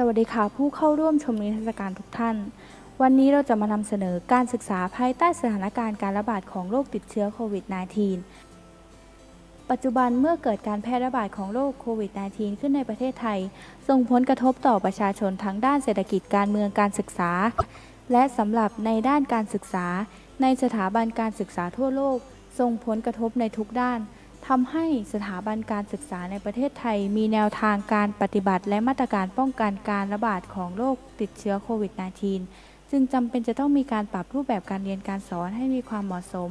สวัสดีค่ะผู้เข้าร่วมชมนิทรรศการทุกท่าน วันนี้เราจะมานำเสนอการศึกษาภายใต้สถานการณ์การระบาดของโรคติดเชื้อโควิด -19 ปัจจุบันเมื่อเกิดการแพร่ระบาดของโรคโควิด -19 ขึ้นในประเทศไทย ส่งผลกระทบต่อประชาชนทั้งด้านเศรษฐกิจการเมืองการศึกษา และสำหรับในด้านการศึกษา ในสถาบันการศึกษาทั่วโลก ส่งผลกระทบในทุกด้าน ทำให้สถาบันการศึกษาในประเทศไทย มีแนวทางการปฏิบัติ และมาตรการป้องกันการระบาดของโรคติดเชื้อโควิด -19 จึงจำเป็นจะต้องมีการปรับรูปแบบการเรียนการสอนให้มีความเหมาะสม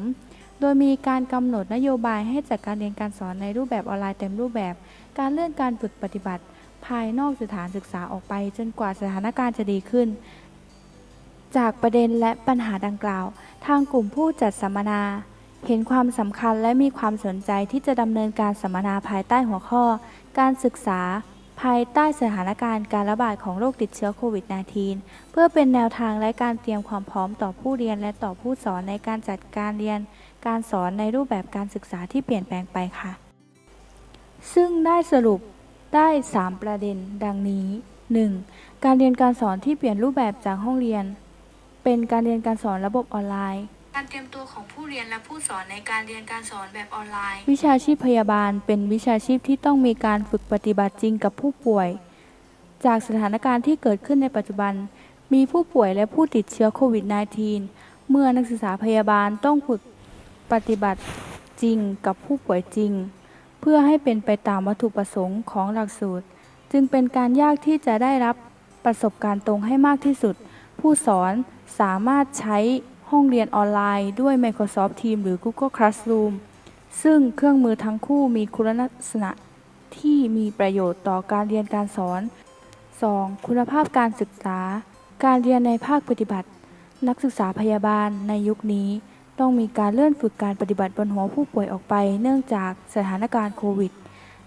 โดยมีการกำหนดนโยบายให้จัดการเรียนการสอนในรูปแบบออนไลน์เต็มรูปแบบ การเลื่อนการฝึกปฏิบัติ ภายนอกสถานศึกษาออกไป จนกว่าสถานการณ์จะดีขึ้น จากประเด็นและปัญหาดังกล่าว ทางกลุ่มผู้จัดสัมมนา เห็นความสำคัญและมีความสนใจที่จะดำเนินการสัมมนาภายใต้หัวข้อ การศึกษา ภายใต้สถานการณ์การระบาดของโรคติดเชื้อโควิด -19 เพื่อเป็นแนวทางและการเตรียมความพร้อมต่อผู้เรียนและต่อผู้สอนในการจัดการเรียน การสอนในรูปแบบการศึกษาที่เปลี่ยนแปลงไปค่ะ ซึ่งได้สรุปได้ 3 ประเด็น ดังนี้ 1. การเรียนการสอนที่เปลี่ยนรูปแบบจากห้องเรียน เป็นการเรียนการสอนระบบออนไลน์ การเตรียมตัวของผู้เรียนและผู้สอนในการเรียนการสอนแบบออนไลน์ วิชาชีพพยาบาลเป็นวิชาชีพที่ต้องมีการฝึกปฏิบัติจริงกับผู้ป่วย จากสถานการณ์ที่เกิดขึ้นในปัจจุบัน มีผู้ป่วยและผู้ติดเชื้อโควิด -19 เมื่อนักศึกษาพยาบาลต้องฝึกปฏิบัติจริงกับผู้ป่วยจริง เพื่อให้เป็นไปตามวัตถุประสงค์ของหลักสูตร จึงเป็นการยากที่จะได้รับประสบการณ์ตรงให้มากที่สุด ผู้สอนสามารถใช้ ห้องเรียนออนไลน์ด้วย Microsoft Teams หรือ Google Classroom ซึ่งเครื่องมือทั้งคู่มีคุณลักษณะที่มีประโยชน์ต่อการเรียนการสอน 2. คุณภาพการศึกษา การเรียนในภาคปฏิบัติ นักศึกษาพยาบาลในยุคนี้ ต้องมีการเลื่อนฝึกการปฏิบัติบนหัวผู้ป่วยออกไป เนื่องจากสถานการณ์โควิด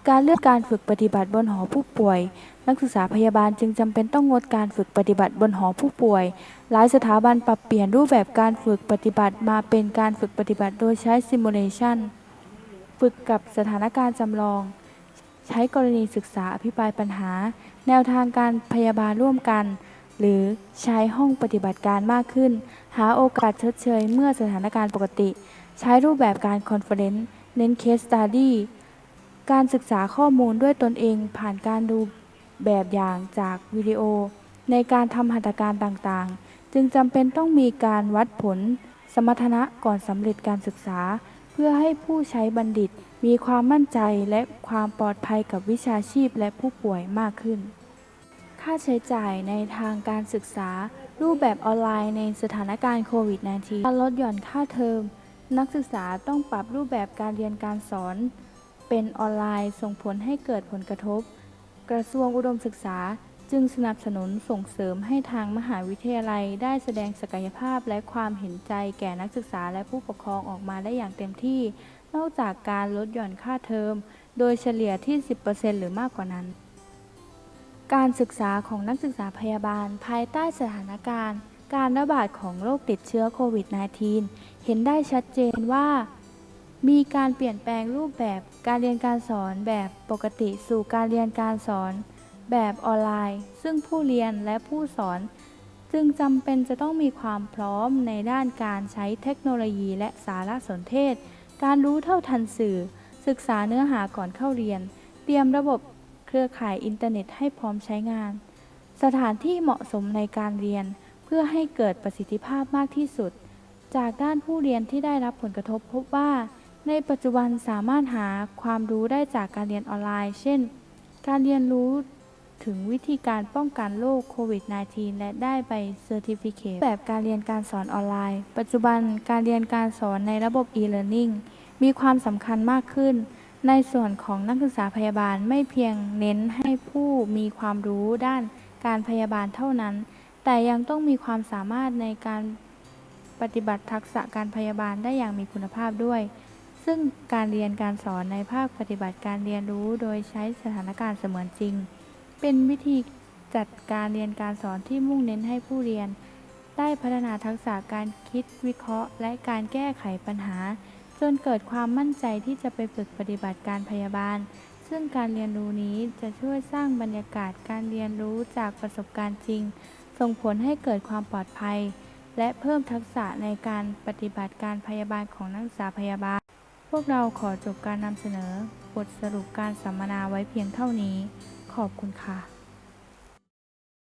การเลือนการฝึกปฏิบัติบนหอผู้ป่วย นักศึกษาพยาบาลจึงจำเป็นต้องงดการฝึกปฏิบัติบนหอผู้ป่วย หลายสถาบันปรับเปลี่ยนรูปแบบการฝึกปฏิบัติมาเป็นการฝึกปฏิบัติโดยใช้ซิมูเลชันฝึกกับสถานการณ์จำลอง ใช้กรณีศึกษาอภิปรายปัญหา แนวทางการพยาบาลร่วมกัน หรือใช้ห้องปฏิบัติการมากขึ้น หาโอกาสชดเชยเมื่อสถานการณ์ปกติ ใช้รูปแบบการคอนเฟอเรนซ์เน้นเคสสต u ดี้ การศึกษาข้อมูลด้วยตนเองผ่านการดูแบบอย่างจากวิดีโอ ในการทำหัตถการต่างๆ จึงจำเป็นต้องมีการวัดผล สมรรถนะก่อนสำเร็จการศึกษา เพื่อให้ผู้ใช้บัณฑิต มีความมั่นใจและความปลอดภัยกับวิชาชีพและผู้ป่วยมากขึ้น ค่าใช้จ่ายในทางการศึกษา รูปแบบออนไลน์ในสถานการณ์โควิด -19 การลดหย่อนค่าเทอม นักศึกษาต้องปรับรูปแบบการเรียนการสอน เป็นออนไลน์ส่งผลให้เกิดผลกระทบ กระทรวงอุดมศึกษาจึงสนับสนุนส่งเสริมให้ทางมหาวิทยาลัยได้แสดงศักยภาพและความเห็นใจแก่นักศึกษาและผู้ปกครองออกมาได้อย่างเต็มที่ นอกจากการลดหย่อนค่าเทอม โดยเฉลี่ยที่ 10%หรือมากกว่านั้น การศึกษาของนักศึกษาพยาบาล ภายใต้สถานการณ์ การระบาดของโรคติดเชื้อโควิด -19 เห็นได้ชัดเจนว่า มีการเปลี่ยนแปลงรูปแบบการเรียนการสอนแบบปกติสู่การเรียนการสอนแบบออนไลน์ ซึ่งผู้เรียนและผู้สอน จึงจำเป็นจะต้องมีความพร้อมในด้านการใช้เทคโนโลยีและสารสนเทศ การรู้เท่าทันสื่อ ศึกษาเนื้อหาก่อนเข้าเรียน เตรียมระบบเครือข่ายอินเทอร์เน็ตให้พร้อมใช้งาน สถานที่เหมาะสมในการเรียน เพื่อให้เกิดประสิทธิภาพมากที่สุด จากด้านผู้เรียนที่ได้รับผลกระทบพบว่า ในปัจจุบันสามารถหาความรู้ได้จากการเรียนออนไลน์ เช่น การเรียนรู้ถึงวิธีการป้องกันโรคโควิด -19 และได้ใบเซอร์ติฟิเคตแบบการเรียนการสอนออนไลน์ ปัจจุบันการเรียนการสอนในระบบ e-learning มีความสำคัญมากขึ้น ในส่วนของนักศึกษาพยาบาลไม่เพียงเน้นให้ผู้มีความรู้ด้านการพยาบาลเท่านั้น แต่ยังต้องมีความสามารถในการปฏิบัติทักษะการพยาบาลได้อย่างมีคุณภาพด้วย ซึ่งการเรียนการสอนในภาคปฏิบัติการเรียนรู้โดยใช้สถานการณ์เสมือนจริง เป็นวิธีจัดการเรียนการสอนที่มุ่งเน้นให้ผู้เรียน ได้พัฒนาทักษะการคิดวิเคราะห์ และการแก้ไขปัญหา จนเกิดความมั่นใจที่จะไปฝึกปฏิบัติการพยาบาล ซึ่งการเรียนรู้นี้จะช่วยสร้างบรรยากาศการเรียนรู้จากประสบการณ์จริง ส่งผลให้เกิดความปลอดภัย และเพิ่มทักษะในการปฏิบัติการพยาบาลของนักศึกษาพยาบาล พวกเราขอจบการนำเสนอบทสรุปการสัมมนาไว้เพียงเท่านี้ ขอบคุณค่ะ